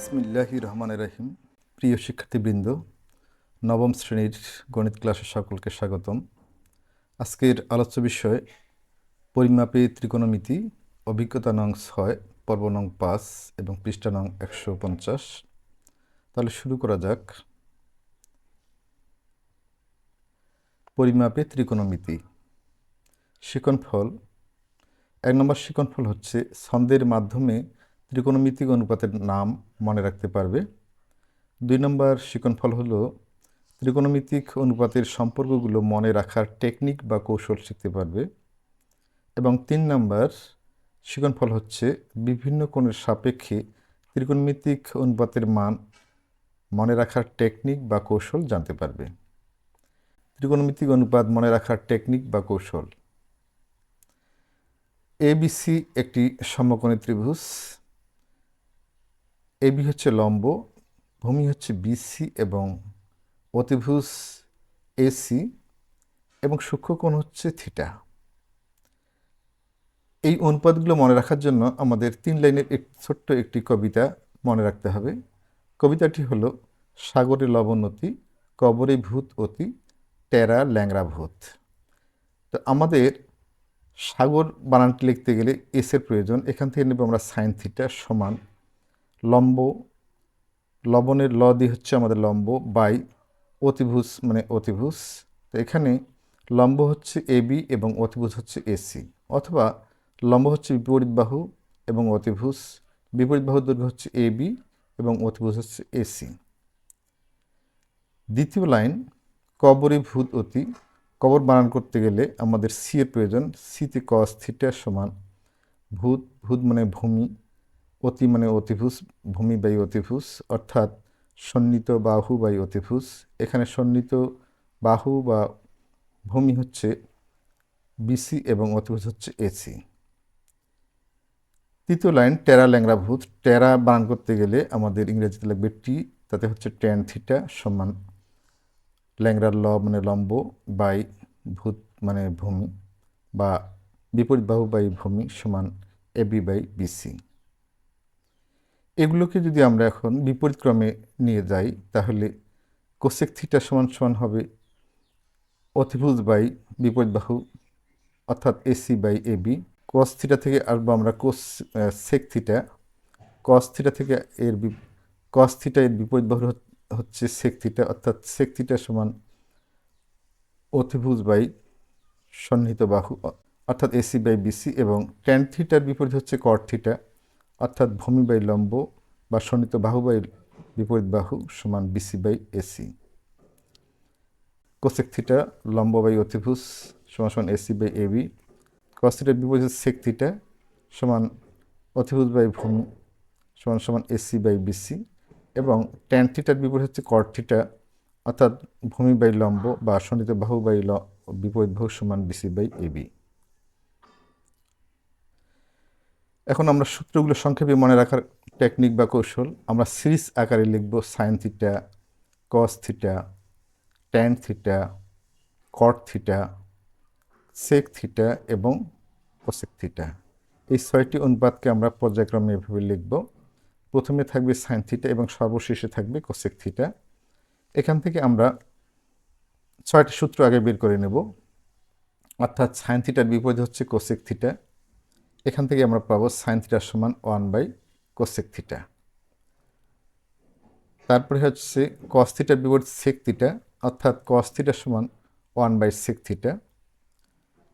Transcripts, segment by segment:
বিসমিল্লাহি রহমান রাহিম। প্রিয় শিক্ষার্থীবৃন্দ, নবম শ্রেণির গণিত ক্লাসে সকলকে স্বাগতম। আজকের আলোচ্য বিষয়, পরিমাপে ত্রিকোণমিতি, অভিজ্ঞতা নং ছয়, পর্ব নং পাঁচ এবং পৃষ্ঠা নং একশো পঞ্চাশ। তাহলে শুরু করা যাক। পরিমাপে ত্রিকোণমিতি। শিকনফল এক নম্বর শিকনফল হচ্ছে ছন্দের মাধ্যমে ত্রিকোণমিতিক অনুপাতের নাম মনে রাখতে পারবে, দুই নম্বর শিকনফল হলো ত্রিকোণমিতিক অনুপাতের সম্পর্কগুলো মনে রাখার টেকনিক বা কৌশল শিখতে পারবে, এবং তিন নম্বর শিকনফল হচ্ছে, বিভিন্ন কোণের সাপেক্ষে ত্রিকোণমিতিক অনুপাতের মান মনে রাখার টেকনিক বা কৌশল জানতে পারবে। ত্রিকোণমিতিক অনুপাত মনে রাখার টেকনিক বা কৌশল। এবিসি একটি সমকোণী ত্রিভুজ। এবি হচ্ছে লম্ব, ভূমি হচ্ছে বিসি এবং অতিভুজ এসি এবং সূক্ষ্মকোণ হচ্ছে থিটা। এই অনুপাতগুলো মনে রাখার জন্য আমাদের তিন লাইনের এক, ছোট্ট একটি কবিতা মনে রাখতে হবে। কবিতাটি হলো সাগরে লবণতি কবরে ভূত অতি, টেরা ল্যাংরা ভূত। তো আমাদের সাগর বানানটি লিখতে গেলে এসের প্রয়োজন। এখান থেকে নেব আমরা সাইন থিটা সমান লম্ব। লবণের ল দিয়ে হচ্ছে আমাদের লম্ব বাই অতিভুজ মানে অতিভুজ। তো এখানে লম্ব হচ্ছে এবি এবং অতিভুজ হচ্ছে এসি অথবা লম্ব হচ্ছে বিপরীত বাহু এবং অতিভুজ। বিপরীত বাহুর দৈর্ঘ্য হচ্ছে এবি এবং অতিভুজ হচ্ছে এসি দ্বিতীয় লাইন, কবরে ভূত অতি। কবর বানান করতে গেলে আমাদের সি এর প্রয়োজন। সিতে কস থিটা সমান ভূত। ভূত মানে ভূমি। অতি মানে অতিভুজ, ভূমি বাই অতিভুজ, অর্থাৎ সন্নিত বাহু বাই অতিভুজ। এখানে সন্নিত বাহু বা ভূমি হচ্ছে বিসি এবং অতিভুজ হচ্ছে এসি তৃতীয় লাইন, টেরা ল্যাংরা ভূত। টেরা বানান করতে গেলে আমাদের ইংরেজিতে লাগবে টি তাতে হচ্ছে ট্যান থিটা সমান ল্যাংরার ল মানে লম্ব বাই ভূত মানে ভূমি বা বিপরীত বাহু বাই ভূমি সমান এবি বাই বিসি এগুলোকে যদি আমরা এখন বিপরীত ক্রমে নিয়ে যাই, তাহলে কোসেক থিটা সমান সমান হবে অতিভুজ বাই বিপরীত বাহু অর্থাৎ AC by AB cos theta থেকে আসব আমরা কোস সেক থিটা কস থিটা থেকে এর কস থিটা এর বিপরীত বাহু হচ্ছে সেক থিটা অর্থাৎ সেক থিটা সমান অতিভুজ বাই সন্নিহিত বাহু অর্থাৎ এসি বাই বিসি এবং ট্যান থিটার বিপরীত হচ্ছে কর থিটা অর্থাৎ ভূমি বাই লম্ব বা সন্নিহিত বাহু বাই বিপরীত বাহু সমান BC by AC cosec theta লম্ব বাই অতিভুজ সমান সমান এসি বাই এবি কস থিটার বিপরীত সেক থিটা সমান অতিভুজ বাই ভূমি সমান সমান এসি বাই বিসি এবং ট্যান থিটার বিপরীত হচ্ছে কট থিটা অর্থাৎ ভূমি বাই লম্ব বা সন্নিহিত বাহু বাই বিপরীত বাহু সমান বিসি বাই এবি এখন আমরা সূত্রগুলো সংক্ষেপে মনে রাখার টেকনিক বা কৌশল, আমরা সিরিজ আকারে লিখব sine theta cos theta tan theta cot theta sec theta এবং কোসেক থিটা এই ছয়টি অনুপাতকে আমরা পর্যায়ক্রমে এভাবে লিখব। প্রথমে থাকবে সাইন থিটা এবং সর্বশেষে থাকবে কোসেক থিটা এখান থেকে আমরা ছয়টি সূত্র আগে বের করে নেব। অর্থাৎ সাইন থিটার বিপরীত হচ্ছে কোসেক থিটা এখান থেকে আমরা পাবো সাইন থিটার সমান ওয়ান বাই কোসেক থিটা তারপরে হচ্ছে কস থিটার বিপরীত সেক থিটা অর্থাৎ কস থিটার সমান ওয়ান বাই সেক থিটা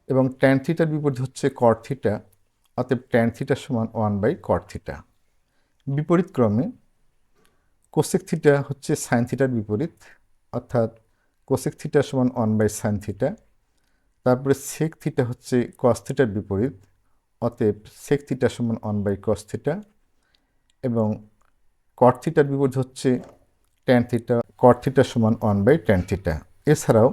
এবং ট্যান থিটার বিপরীত হচ্ছে কর থিটা অতএব ট্যান থিটার সমান ওয়ান বাই কর থিটা বিপরীত ক্রমে কোসেক থিটা হচ্ছে সাইন থিটার বিপরীত, অর্থাৎ কোসেক থিটার সমান ওয়ান বাই সাইন থিটা তারপরে সেক থিটা হচ্ছে কস থিটার বিপরীত। অতএব সেক থিটার সমান ওয়ান বাই কস থিটা এবং কট থিটার বিপরীত হচ্ছে ট্যান থিটা কট থিটার সমান ওয়ান বাই ট্যান থিটা এছাড়াও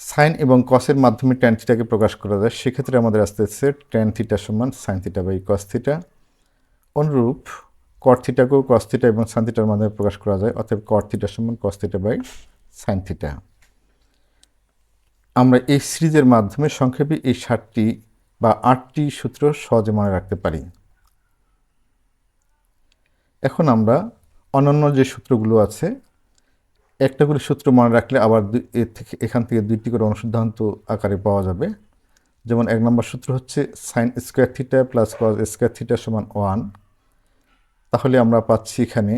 সাইন এবং কসের মাধ্যমে ট্যান থিটাকে প্রকাশ করা যায়, সেক্ষেত্রে আমাদের আসতে হচ্ছে ট্যান থিটা সমান sine theta by cos theta অনুরূপ কট থিটাকেও কস থিটা এবং সাইন থিটার মাধ্যমে প্রকাশ করা যায়, অতএব কট থিটা সমান cos theta by sine theta আমরা এই সিরিজের মাধ্যমে সংক্ষেপে এই ষাটটি বা আটটি সূত্র সহজে মনে রাখতে পারি। এখন আমরা অন্যান্য যে সূত্রগুলো আছে, একটা করে সূত্র মনে রাখলে আবার এর থেকে, এখান থেকে দুইটি করে অনুসিদ্ধান্ত আকারে পাওয়া যাবে। যেমন এক নম্বর সূত্র হচ্ছে sine square theta plus cos square theta সমান ওয়ান তাহলে আমরা পাচ্ছি এখানে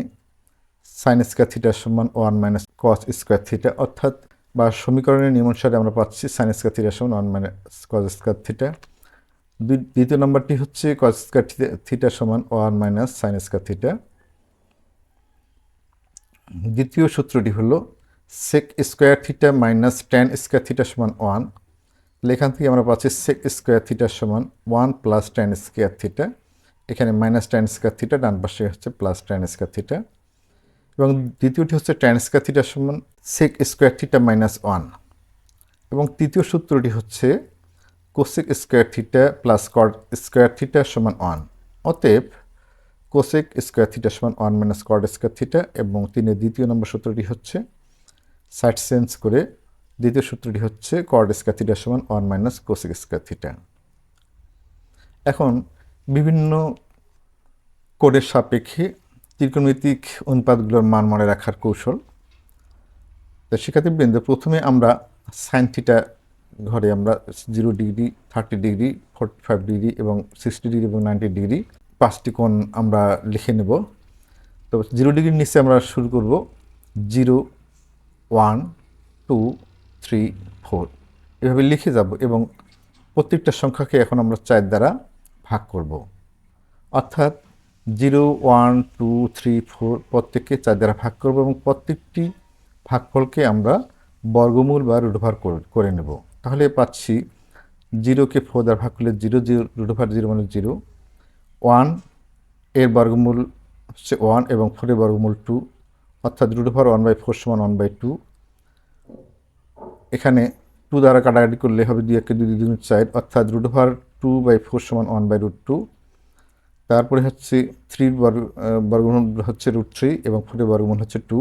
সাইন স্কোয়ার থিটা সমান one minus cos square theta অর্থাৎ বা সমীকরণের নিয়ম অনুসারে আমরা পাচ্ছি সাইন স্কোয়ার থিটা সমান one minus cos square theta দ্বিতীয় নম্বরটি হচ্ছে কস স্কোয়ার থিটা সমান one minus sine square theta দ্বিতীয় সূত্রটি হলো sec square theta minus tan square theta সমান ওয়ান তাহলে এখান থেকে আমরা পাচ্ছি সেক স্কোয়ার থিটা সমান one plus tan square theta এখানে মাইনাস টেন স্কোয়ার থিটা ডান পাশে হচ্ছে প্লাস টেন স্কোয়ার থিটা এবং দ্বিতীয়টি হচ্ছে টেন স্কোয়ার থিটা সমান sec square theta minus one এবং তৃতীয় সূত্রটি হচ্ছে cosec square theta plus cot square theta সমান ওয়ান অতএব কোসেক স্কোয়ার থিটা সমান one minus cot square theta এবং তিনের দ্বিতীয় নম্বর সূত্রটি হচ্ছে সাইড সেন্স করে দ্বিতীয় সূত্রটি হচ্ছে কট স্কোয়ার থিটা সমান one minus cosec square theta এখন বিভিন্ন কোডের সাপেক্ষে ত্রিকোণমিতিক অনুপাতগুলোর মান মনে রাখার কৌশল। তো শিক্ষার্থীবৃন্দ, প্রথমে আমরা সাইন থিটা ঘরে আমরা zero degree thirty degree forty five degree এবং সিক্সটি ডিগ্রি এবং নাইনটি ডিগ্রি পাঁচটি কোণ আমরা লিখে নেব। তো জিরো ডিগ্রির নিচে আমরা শুরু করব। Zero one two three four এভাবে লিখে যাব এবং প্রত্যেকটা সংখ্যাকে এখন আমরা চার দ্বারা ভাগ করব। অর্থাৎ zero one two three four প্রত্যেককে চার দ্বারা ভাগ করব এবং প্রত্যেকটি ভাগফলকে আমরা বর্গমূল বা রুটভার করে নেব। তাহলে পাচ্ছি জিরোকে ফোর দ্বারা ভাগ করলে zero zero root over zero মানে জিরো। ওয়ানের বর্গমূল হচ্ছে ওয়ান এবং ফোরের বর্গমূল টু, অর্থাৎ root over one by four সমান ওয়ান বাই টু এখানে টু দ্বারা কাটাকাটি করলে হবে দুই একে দুই দুই চার, অর্থাৎ root over two by four সমান ওয়ান বাই রুট টু তারপরে হচ্ছে থ্রি বর্গমূল হচ্ছে রুট থ্রি এবং ফোরের বর্গমূল হচ্ছে টু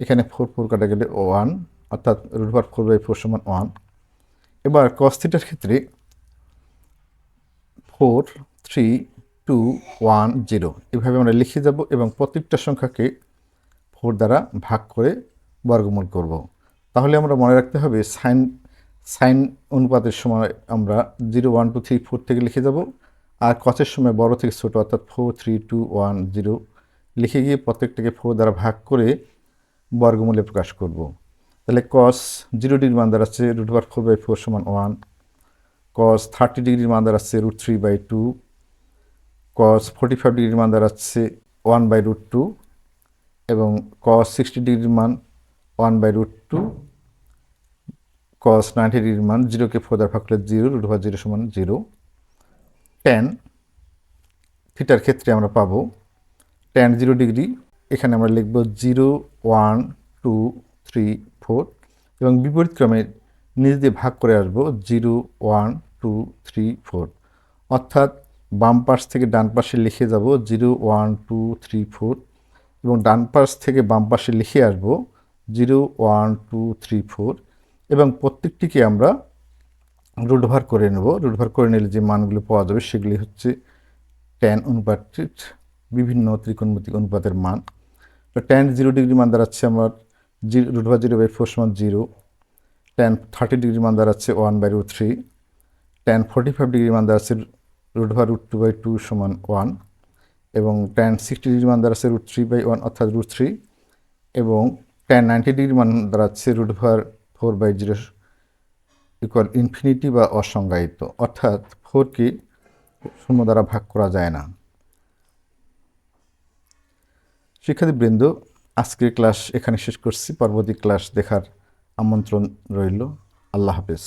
এখানে ফোর ফোর কাটা গেলে ওয়ান অর্থাৎ root over four by four সমান ওয়ান এবার কস্তিটার ক্ষেত্রে four three two one zero এভাবে আমরা লিখে যাব এবং প্রত্যেকটা সংখ্যাকে ফোর দ্বারা ভাগ করে বর্গমূল করব। তাহলে আমরা মনে রাখতে হবে সাইন সাইন অনুপাতের সময় আমরা zero one two three four থেকে লিখে যাব আর কচের সময় বড় থেকে ছোটো অর্থাৎ four three two one zero লিখে গিয়ে প্রত্যেকটাকে ফোর দ্বারা ভাগ করে বর্গমূলে প্রকাশ করব। তাহলে কস জিরো ডিগ্রি মান দাঁড়াচ্ছে root over four by four সমান ওয়ান কস থার্টি ডিগ্রির মান দাঁড়াচ্ছে root three by two cos forty five ডিগ্রির মান দাঁড়াচ্ছে ওয়ান বাই রুট টু এবং কস সিক্সটি ডিগ্রির মান one by root two cos ninety ডিগ্রির মান জিরোকে ফোর দ্বারা ভাগ করলে জিরো রুট ওভার জিরো সমান জিরো টেন থিটার ক্ষেত্রে আমরা পাবো টেন জিরো ডিগ্রি এখানে আমরা লিখব zero one two three four এবং বিপরীত ক্রমে নিজ দিয়ে ভাগ করে আসব zero, one, two, three, four. অর্থাৎ বাম পাশ থেকে ডান পাশে লিখে যাব zero, one, two, three, four এবং ডান পাশ থেকে বাম পাশে লিখে আসব zero, one, two, three, four এবং প্রত্যেকটিকে আমরা রুটভার করে নেব। রুটভার করে নিলে যে মানগুলো পাওয়া যাবে সেগুলি হচ্ছে ট্যান অনুপাতটির বিভিন্ন ত্রিকোণমিতিক অনুপাতের মান। তো ট্যান জিরো ডিগ্রি মান দাঁড়াচ্ছে আমার zero root over zero by four সমান জিরো ট্যান থার্টি ডিগ্রি মান দাঁড়াচ্ছে one by root three tan forty five degree মান দাঁড়াচ্ছে root over root two by two সমান ওয়ান এবং ট্যান সিক্সটি ডিগ্রি মান দাঁড়াচ্ছে রুট থ্রি বাই ওয়ান অর্থাৎ রুট থ্রি এবং ট্যান নাইনটি ডিগ্রি মান দাঁড়াচ্ছে root over four by zero equal infinity বা অসংজ্ঞায়িত। অর্থাৎ ফোরকে শূন্য দ্বারা ভাগ করা যায় না। শিক্ষার্থীবৃন্দ আজকের ক্লাস এখানে শেষ করছি। পরবর্তী ক্লাস দেখার আমন্ত্রণ রইল। আল্লাহ হাফেজ।